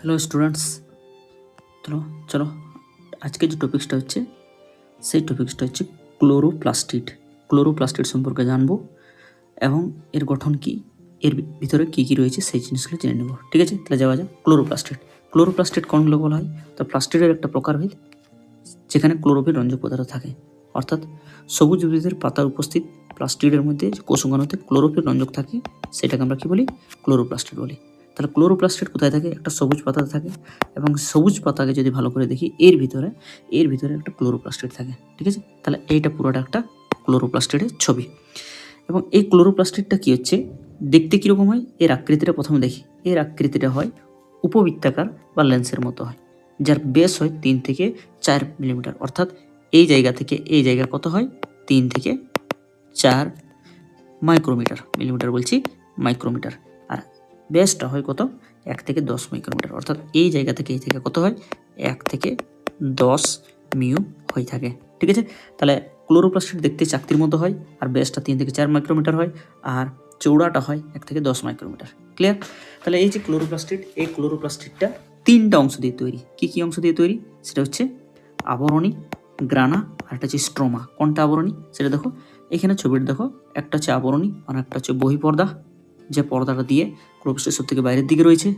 Hello students চলো চলো। আজকে যে টপিক্সটা হচ্ছে, সেই টপিক্সটা হচ্ছে ক্লোরোপ্লাস্টিড ক্লোরোপ্লাস্টিড সম্পর্কে জানব এবং এর গঠন কি, এর ভিতরে কি কি রয়েছে সেই জিনিসগুলো জেনে নেব। ঠিক আছে? তাহলে যাওয়া যাক। ক্লোরোপ্লাস্টিড ক্লোরোপ্লাস্টিড কোনগুলো বলা হয়? তো প্লাস্টিডের একটা প্রকারভেদ, যেখানে ক্লোরোফিল রঞ্জক পদার্থ থাকে। অর্থাৎ সবুজ উদ্ভিদের পাতার উপস্থিত প্লাস্টিডের মধ্যে যে কোষাণুতে ক্লোরোফিল রঞ্জক থাকে, সেটাকে আমরা কি বলি? ক্লোরোপ্লাস্টিড বলি। তাহলে ক্লোরোপ্লাস্টিড কোথায় থাকে? একটা সবুজ পাতাতে থাকে এবং সবুজ পাতাকে যদি ভালো করে দেখি, এর ভিতরে এর ভিতরে একটা ক্লোরোপ্লাস্টিড থাকে, ঠিক আছে? তাহলে এইটা পুরোটা একটা ক্লোরোপ্লাস্টিডের ছবি। এবং এই ক্লোরোপ্লাস্টিডটা কী হচ্ছে? দেখতে কীরকম হয়? এর আকৃতিটা প্রথমে দেখি। এর আকৃতিটা হয় উপবৃত্তাকার বা লেন্সের মতো হয়, যার বেস হয় তিন থেকে চার মিলিমিটার অর্থাৎ এই জায়গা থেকে এই জায়গা কত হয়? তিন থেকে চার মাইক্রোমিটার মিলিমিটার বলছি মাইক্রোমিটার বেসটা হয় কত? এক থেকে দশ মাইক্রোমিটার অর্থাৎ এই জায়গা থেকে এই থেকে কত হয়? এক থেকে দশ মিউ হয়ে থাকে। ঠিক আছে? তাহলে ক্লোরোপ্লাস্টিড দেখতে চাকতির মতো হয়, আর বেসটা তিন থেকে চার মাইক্রোমিটার হয়, আর চৌড়াটা হয় এক থেকে দশ মাইক্রোমিটার ক্লিয়ার তাহলে এই যে ক্লোরোপ্লাস্টিড এই ক্লোরোপ্লাস্টিডটা তিনটা অংশ দিয়ে তৈরি। কি কি অংশ দিয়ে তৈরি? সেটা হচ্ছে আবরণী, গ্রানা, আর একটা হচ্ছে স্ট্রোমা। কোনটা আবরণী? সেটা দেখো। এখানে ছবিটা দেখো। একটা হচ্ছে আবরণী, আর একটা হচ্ছে বহিপর্দা। যে পর্দাটা দিয়ে ক্লোরোপ্লাস্টের সব থেকে বাইরের দিকে রয়েছে।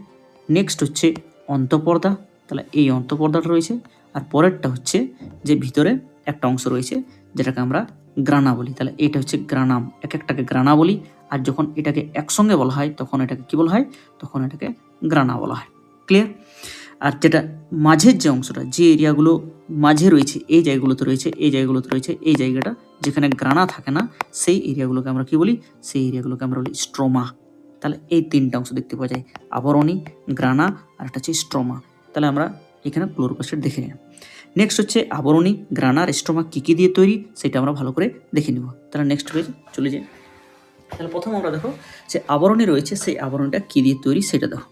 নেক্সট হচ্ছে অন্তঃপর্দা। তাহলে এই অন্তঃপর্দাটা রয়েছে। আর পরেরটা হচ্ছে যে ভিতরে একটা অংশ রয়েছে, যেটাকে আমরা গ্রানা বলি। তাহলে এটা হচ্ছে গ্রানাম। এক একটাকে গ্রানা বলি। আর যখন এটাকে একসঙ্গে বলা হয়, তখন এটাকে কি বলা হয়? তখন এটাকে গ্রানা বলা হয়। ক্লিয়ার আর যেটা মাঝের যে অংশটা, যে এরিয়াগুলো মাঝে রয়েছে, এই জায়গাগুলোতে রয়েছে, এই জায়গাগুলোতে রয়েছে, এই জায়গাটা যেখানে গ্রানা থাকে না, সেই এরিয়াগুলোকে আমরা কি বলি? সেই এরিয়াগুলোকে আমরা বলি স্ট্রোমা। তাহলে এই তিনটা অংশ দেখতে পাওয়া যায়। আবরণী, গ্রানা আর একটা হচ্ছে স্ট্রোমা। তাহলে আমরা এখানে ক্লোরোপ্লাস্টেড দেখে নিলাম। নেক্সট হচ্ছে আবরণী, গ্রানা আর স্ট্রোমা কী কী দিয়ে তৈরি সেটা আমরা ভালো করে দেখে নেব। তাহলে নেক্সট রয়েছে চলে যাই। তাহলে প্রথম আমরা দেখো যে আবরণী রয়েছে সেই আবরণীটা কী দিয়ে তৈরি সেটা দেখো।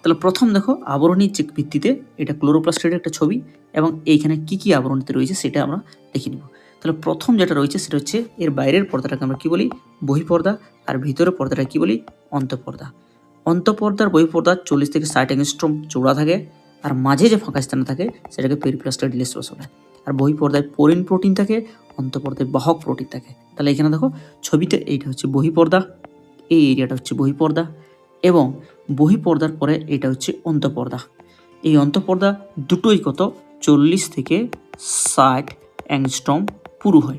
তাহলে প্রথম দেখো আবরণীর যে ভিত্তিতে এটা ক্লোরোপ্লাস্টের একটা ছবি এবং এইখানে কী কী আবরণীতে রয়েছে সেটা আমরা দেখে নেব। তাহলে প্রথম যেটা রয়েছে সেটা হচ্ছে এর বাইরের পর্দাটাকে আমরা কী বলি? বহিপর্দা। আর ভিতরের পর্দাটা কী বলি? অন্তঃপর্দা। অন্তঃপর্দার বহিপর্দা চল্লিশ থেকে ষাট অ্যাংস্ট্রম চৌড়া থাকে। আর মাঝে যে ফাঁকা স্থান থাকে, সেটাকে পেরিপ্লাস্টার ডিলেস্ট্রোস বলে। আর বহিপর্দায় পোরিন প্রোটিন থাকে, অন্তঃপর্দায় বাহক প্রোটিন থাকে। তাহলে এখানে দেখো, ছবিতে এইটা হচ্ছে বহিপর্দা, এই এরিয়াটা হচ্ছে বহিপর্দা এবং বহিপর্দার পরে এটা হচ্ছে অন্তঃপর্দা। এই অন্তঃপর্দা দুটোই কত? চল্লিশ থেকে ষাট অ্যাংস্ট্রম পুরু হয়।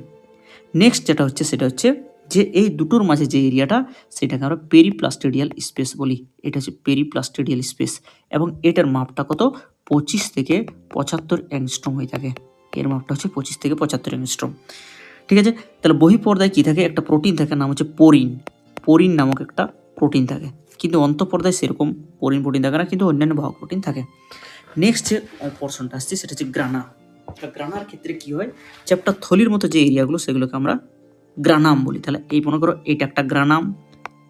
নেক্সট যেটা হচ্ছে, সেটা হচ্ছে যে এই দুটোর মাঝে যে এরিয়াটা, সেটাকে আমরা পেরিপ্লাস্টেডিয়াল স্পেস বলি। এটা হচ্ছে পেরিপ্লাস্টেডিয়াল স্পেস এবং এটার মাপটা কত? পঁচিশ থেকে পঁচাত্তর অ্যাংস্ট্রম হয়ে থাকে। এর মাপটা হচ্ছে পঁচিশ থেকে পঁচাত্তর অ্যাংস্ট্রম ঠিক আছে? তাহলে বহিপর্দায় কী থাকে? একটা প্রোটিন থাকে, নাম হচ্ছে পোরিন পোরিন নামক একটা প্রোটিন থাকে। কিন্তু অন্তঃপর্দায় সেরকম পোরিন প্রোটিন থাকে না, কিন্তু অন্যান্য বাহক প্রোটিন থাকে। নেক্সট যে পোর্শনটা আসছে, সেটা হচ্ছে গ্রানা গ্রানার ক্ষেত্রে কি হয়? চ্যাপ্টার থলির মতো যে এরিয়াগুলো সেগুলোকে আমরা গ্রানাম বলি। তাহলে এই মনে করো এটা একটা গ্রানাম,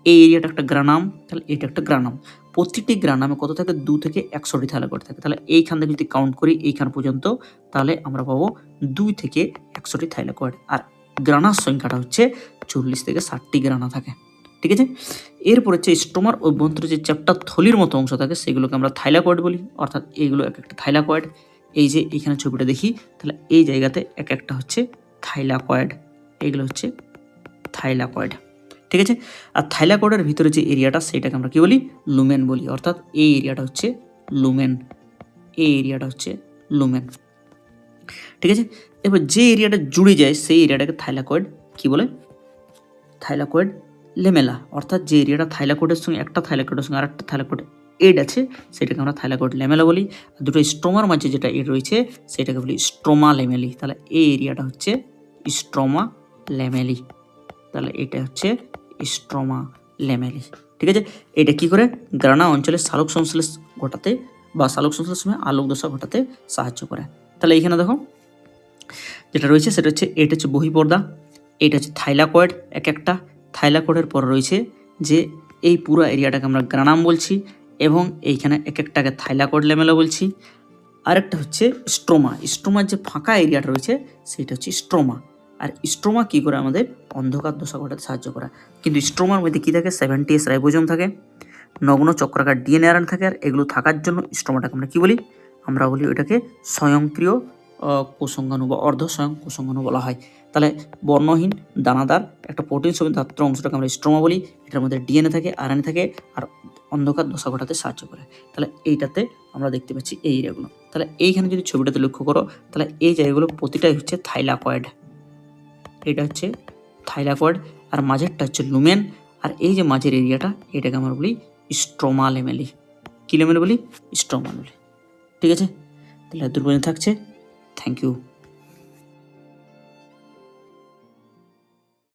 এই এরিয়াটা একটা গ্রানাম, তাহলে এটা একটা গ্রানাম। প্রতিটি গ্রানামে কত থাকে? দু থেকে একশোটি থাইলাকয়েড থাকে। তাহলে এইখান থেকে যদি কাউন্ট করি, এইখান পর্যন্ত, তাহলে আমরা পাবো দুই থেকে একশোটি থাইলাকয়েড আর গ্রানার সংখ্যাটা হচ্ছে চল্লিশ থেকে ষাটটি গ্রানা থাকে। ঠিক আছে? এরপর হচ্ছে স্টোমার অভ্যন্তরে যে চ্যাপ্টার থলির মতো অংশ থাকে, সেগুলোকে আমরা থাইলাকয়েড বলি। অর্থাৎ এইগুলো এক একটা থাইলাকয়েড এই যে এখানে ছবিটা দেখি, তাহলে এই জায়গাতে এক একটা হচ্ছে থাইলাকয়েড, এগুলো হচ্ছে থাইলাকয়েড, ঠিক আছে? আর থাইলাকয়েডের ভিতরে যে এরিয়াটা, সেটাকে আমরা কি বলি? লুমেন বলি। অর্থাৎ এই এরিয়াটা হচ্ছে লুমেন, এই এরিয়াটা হচ্ছে লুমেন, ঠিক আছে? এবার যে এরিয়াটা জুড়ে যায়, সেই এরিয়াটাকে থাইলাকয়েড কি বলে? থাইলাকয়েড লেমেলা অর্থাৎ যে এরিয়াটা থাইলাকয়েডের সঙ্গে, একটা থাইলাকয়েডের সঙ্গে আরেকটা থাইলাকয়েড এড আছে, সেটাকে আমরা থাইলাকয়েড ল্যামেলা বলি। আর দুটো স্ট্রোমার মাঝে যেটা এড রয়েছে, সেটাকে বলি স্ট্রোমা ল্যামেলি তাহলে এই এরিয়াটা হচ্ছে স্ট্রোমা ল্যামেলি তাহলে এটা হচ্ছে স্ট্রোমা ল্যামেলি ঠিক আছে? এটা কি করে? গ্রানা অঞ্চলে সালোক সংশ্লেষ ঘটাতে বা সালোক সংশ্লেষ সময় আলোক দশা ঘটাতে সাহায্য করে। তাহলে এইখানে দেখো, যেটা রয়েছে সেটা হচ্ছে, এটা হচ্ছে বহিপর্দা, এটা হচ্ছে থাইলাকয়েড এক একটা। থাইলাকয়েডের পর রয়েছে যে এই পুরো এরিয়াটাকে আমরা গ্রানাম বলছি। এবং এইখানে এক একটাকে থাইলাকয়েড লেমেলা বলছি। আরেকটা হচ্ছে স্ট্রোমা। স্ট্রোমার যে ফাঁকা এরিয়াটা রয়েছে, সেটা হচ্ছে স্ট্রোমা। আর স্ট্রোমা কী করে আমাদের অন্ধকার দশা ঘটাতে সাহায্য করা? কিন্তু স্ট্রোমার মধ্যে কী থাকে? সেভেন্টি এস রাইবোজম থাকে, নগ্ন চক্রাকার ডিএনএ আরএন থাকে, আর এগুলো থাকার জন্য স্ট্রোমাটাকে আমরা কী বলি? আমরা বলি ওইটাকে স্বয়ংক্রিয় কোষাঙ্গাণু বা অর্ধ স্বয়ং কোষাঙ্গাণু বলা হয়। তাহলে বর্ণহীন, দানাদার, একটা প্রোটিন সমিধাত্র অংশটাকে আমরা স্ট্রোমা বলি। এটার মধ্যে ডিএনএ থাকে, আরএনএ থাকে, আর অন্ধকার দশা ঘটাতে সাহায্য করে। তাহলে এইটাতে আমরা দেখতে পাচ্ছি এই এরিয়াগুলো। তাহলে এইখানে যদি ছবিটাতে লক্ষ্য করো, তাহলে এই জায়গাগুলো প্রতিটাই হচ্ছে থাইলাকয়েড। এটা হচ্ছে থাইলাকয়েড, আর মাঝেরটা হচ্ছে লুমেন, আর এই যে মাঝের এরিয়াটা, এটাকে আমরা বলি স্ট্রোমা লেমেলি বলি? স্ট্রোমা বলি ঠিক আছে? তাহলে দুর্বল থাকছে। Thank you